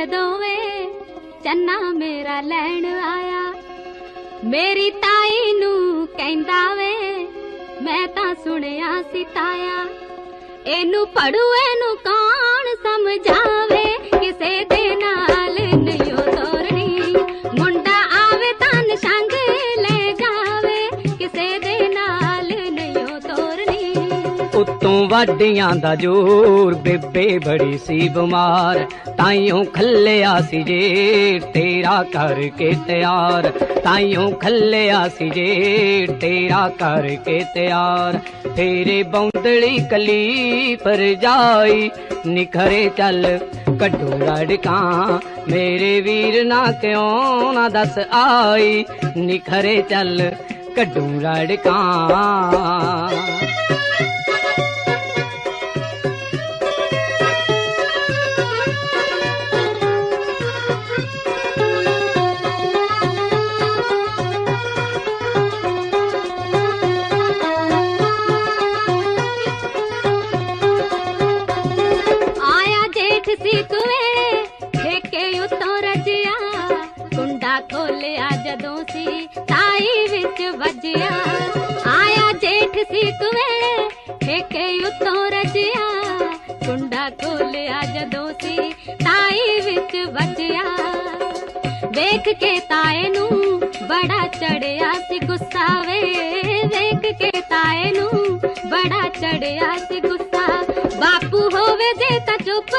ਮੈਨੂੰ ਜਦੋਂ ਵੇ ਚੰਨਾ ਮੇਰਾ ਲੈਣ ਆਇਆ, ਮੇਰੀ ਤਾਈ ਨੂੰ ਕਹਿੰਦਾ ਵੇ, ਮੈਂ ਤਾਂ ਸੁਣਿਆ ਸੀ ਤਾਇਆ, ਇਹਨੂੰ ਪੜੂ ਇਹਨੂੰ ਕੌਣ ਸਮਝਾਵੇ? ਉਤੋਂ ਵਾਡੀਆਂ ਦਾ ਜੋਰ, ਬੇਬੇ ਬੜੀ ਸੀ ਬਿਮਾਰ। ਤਾਈਓ ਖੱਲਿਆ ਸੀ ਜੇਠ ਤੇਰਾ ਕਰਕੇ ਤਿਆਰ। ਤਾਈਓ ਖੱਲਿਆ ਸੀ ਜੇਠ ਤੇਰਾ ਕਰਕੇ ਤਿਆਰ। ਤੇਰੇ ਬੌਂਦਲੀ ਕਲੀ ਪਰ ਜਾਈ ਨਿਖਰੇ ਚੱਲ ਕੱਢੂ ਰੜਕਾਂ। ਮੇਰੇ ਵੀਰ ਨਾ ਕਿਉਂ ਨਾ ਦੱਸ ਆਈ, ਨਿਖਰੇ ਚੱਲ ਕੱਢੂ ਰੜਕਾਂ। ਵਿੱਚ ਆਇਆ ਜੇਠ ਸੀ ਕੁਵੇ ਠੇਕੇ ਉਤੋਂ ਰਜਿਆ। ਕੁੰਡਾ ਖੋਲਿਆ ਜਦੋਂ ਸੀ, ਤਾਈ ਵਿੱਚ ਬਚਿਆ ਵੇਖ ਕੇ ਤਾਏ ਨੂੰ ਬੜਾ ਚੜਿਆ ਸੀ ਗੁੱਸਾ ਵੇ। ਵੇਖ ਕੇ ਤਾਏ ਨੂੰ ਬੜਾ ਚੜਿਆ ਸੀ ਗੁੱਸਾ। ਬਾਪੂ ਹੋਵੇ ਜੇ ਤਾਂ ਚੁੱਪ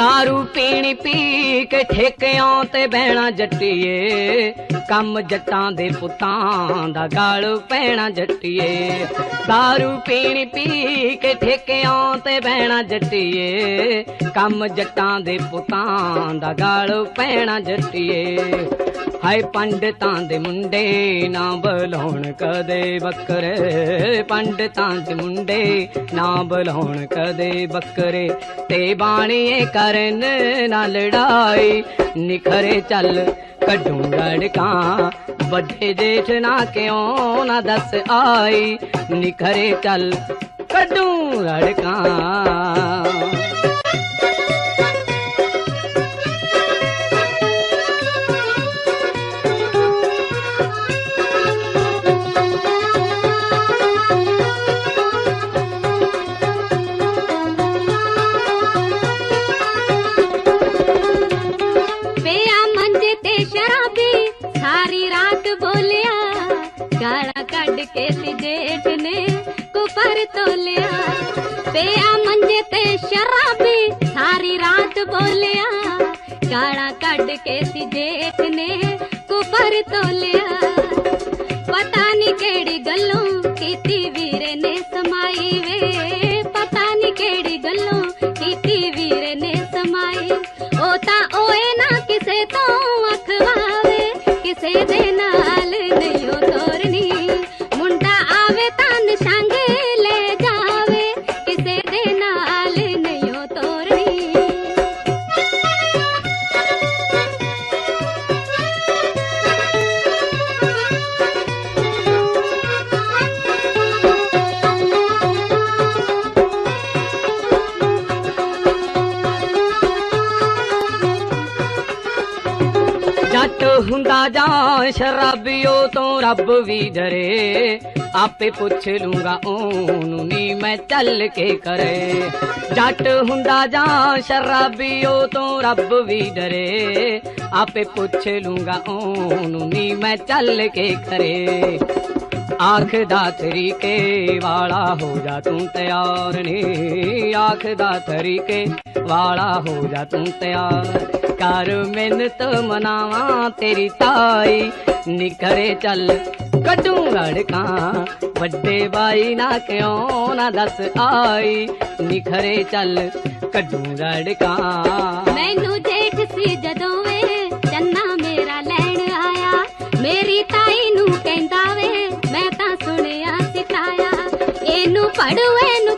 दारू ਪੀਣੀ ਪੀ ਕੇ ਠੇਕਿਆਂ ਤੇ ਬਹਿਣਾ ਜੱਟੀਏ ਕੰਮ ਜੱਟਾਂ ਦੇ ਪੁੱਤਾਂ ਦਾ ਗਾਲ ਪੈਣਾ ਜੱਟੀਏ दारू ਪੀਣੀ ਪੀ ਕੇ ਠੇਕਿਆਂ ਤੇ ਬਹਿਣਾ ਜੱਟੀਏ ਕੰਮ ਜੱਟਾਂ ਦੇ ਪੁੱਤਾਂ ਦਾ ਗਾਲ ਪੈਣਾ ਜੱਟੀਏ ਹਾਏ ਪੰਡਤਾਂ ਦੇ ਮੁੰਡੇ ਨਾ ਬੁਲਾਉਣ ਕਦੇ ਬੱਕਰੇ। ਪੰਡਤਾਂ ਦੇ ਮੁੰਡੇ ਨਾ ਬੁਲਾਉਣ ਕਦੇ ਬੱਕਰੇ। ਤੇ ਬਾਣੀਏ ਕਰਨ ਨਾ ਲੜਾਈ, ਨਿਖਰੇ ਚੱਲ ਕੱਢੂ ਲੜਕਾਂ। ਵੱਡੇ ਜੇਠ ਨਾ ਕਿਉਂ ਨਾ ਦੱਸ ਆਈ, ਨਿਖਰੇ ਚੱਲ ਕੱਢੂ ਲੜਕਾਂ। ਗਾਲਾਂ ਕੱਢ ਕੇ ਸੀ ਜੇਠ ਨੇ ਕੁਫਰ ਤੋਲਿਆ ਪਿਆ ਮੰਜੇ ਤੇ ਸ਼ਰਾਬੀ, ਸਾਰੀ ਰਾਤ ਬੋਲਿਆ। ਗਾਲਾਂ ਕੱਢ ਕੇ ਸੀ ਜੇਠ ਨੇ ਕੁਫਰ ਤੋਲਿਆ ਪਤਾ ਨਹੀਂ ਕਿਹੜੀ ਗੱਲੋਂ ਕੀਤੀ ਵੀਰੇ ਨੇ ਸਮਾਈ ਵੇ। ਹੁੰਦਾ ਜਾਂ ਸ਼ਰਾਬੀਓ ਤੋਂ ਰੱਬ ਵੀ ਡਰੇ। ਆਪੇ ਪੁੱਛ ਲੂੰਗਾ ਉਹਨੂੰ ਨੀ ਮੈਂ ਚੱਲ ਕੇ ਕਰੇ। ਜੱਟ ਹੁੰਦਾ ਜਾਂ ਸ਼ਰਾਬੀਓ ਤੋਂ ਰੱਬ ਵੀ ਡਰੇ। ਆਪੇ ਪੁੱਛ ਲੂੰਗਾ ਉਹਨੂੰ ਨੀ ਮੈਂ ਚੱਲ ਕੇ ਕਰੇ। ਆਖ ਦਾ ਤਰੀਕੇ ਵਾਲਾ ਹੋ ਜਾ ਤੂੰ ਤਿਆਰ ਨੀ। ਆਖ ਦਾ ਤਰੀਕੇ ਵਾਲਾ ਹੋ ਜਾ ਤੂੰ ਤਿਆਰ ਕਰ ਮਿੰਨਤ ਮਨਾਵਾਂ ਤੇਰੀ ਤਾਈ। ਨਿਕਰੇ ਚੱਲ ਕੱਢੂ ਰੜਕਾਂ, ਵੱਡੇ ਬਾਈ ਨਾ ਕਿਉਂ ਨਾ ਦੱਸ ਆਈ। ਨਿਖਰੇ ਚੱਲ ਕੱਢੂ ਰੜਕਾਂ। ਮੈਨੂੰ ਜੇਠ ਸੀ ਜਦੋਂ ਵੇ ਚੰਨਾ ਮੇਰਾ ਲੈਣ ਆਇਆ। ਮੇਰੀ ਤਾਈ ਨੂੰ ਕਹਿੰਦਾ ਵੇ, ਮੈਂ ਤਾਂ ਸੁਣਿਆ ਸਿਖਾਇਆ ਇਹਨੂੰ ਪੜੂ ਨੂੰ